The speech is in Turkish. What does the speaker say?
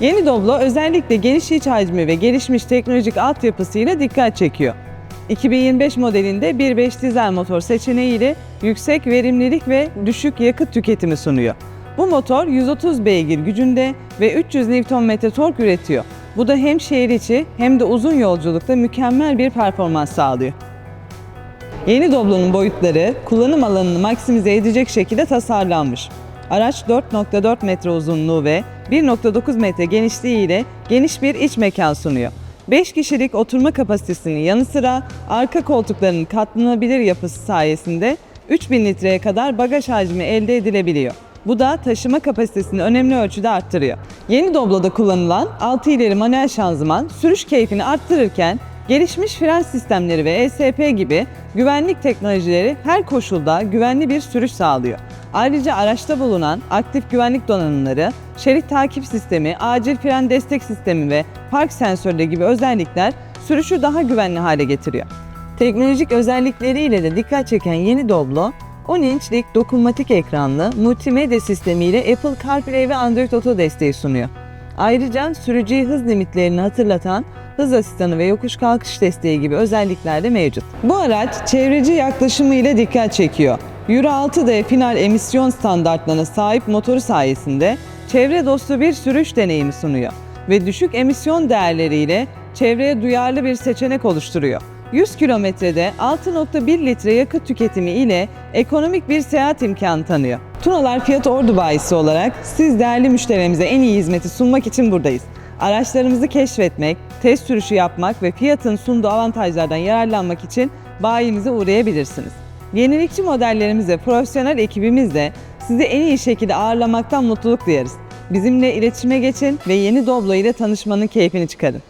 Yeni Doblo özellikle geniş iç hacmi ve gelişmiş teknolojik altyapısıyla dikkat çekiyor. 2025 modelinde 1.5 dizel motor seçeneğiyle yüksek verimlilik ve düşük yakıt tüketimi sunuyor. Bu motor 130 beygir gücünde ve 300 Nm tork üretiyor. Bu da hem şehir içi hem de uzun yolculukta mükemmel bir performans sağlıyor. Yeni Doblo'nun boyutları kullanım alanını maksimize edecek şekilde tasarlanmış. Araç 4.4 metre uzunluğu ve 1.9 metre genişliği ile geniş bir iç mekan sunuyor. 5 kişilik oturma kapasitesinin yanı sıra arka koltukların katlanabilir yapısı sayesinde 3000 litreye kadar bagaj hacmi elde edilebiliyor. Bu da taşıma kapasitesini önemli ölçüde arttırıyor. Yeni Doblo'da kullanılan 6 ileri manuel şanzıman sürüş keyfini arttırırken gelişmiş fren sistemleri ve ESP gibi güvenlik teknolojileri her koşulda güvenli bir sürüş sağlıyor. Ayrıca araçta bulunan aktif güvenlik donanımları, şerit takip sistemi, acil fren destek sistemi ve park sensörleri gibi özellikler sürüşü daha güvenli hale getiriyor. Teknolojik özellikleriyle de dikkat çeken yeni Doblo, 10 inçlik dokunmatik ekranlı multimedya sistemiyle Apple CarPlay ve Android Auto desteği sunuyor. Ayrıca sürücüye hız limitlerini hatırlatan hız asistanı ve yokuş kalkış desteği gibi özellikler de mevcut. Bu araç çevreci yaklaşımı ile dikkat çekiyor. Euro 6D final emisyon standartlarına sahip motoru sayesinde çevre dostu bir sürüş deneyimi sunuyor ve düşük emisyon değerleriyle çevreye duyarlı bir seçenek oluşturuyor. 100 kilometrede 6.1 litre yakıt tüketimi ile ekonomik bir seyahat imkanı tanıyor. Tunalar Fiyat Ordu bayisi olarak siz değerli müşterimize en iyi hizmeti sunmak için buradayız. Araçlarımızı keşfetmek, test sürüşü yapmak ve fiyatın sunduğu avantajlardan yararlanmak için bayimize uğrayabilirsiniz. Yenilikçi modellerimiz ve profesyonel ekibimizle sizi en iyi şekilde ağırlamaktan mutluluk duyarız. Bizimle iletişime geçin ve yeni Doblo ile tanışmanın keyfini çıkarın.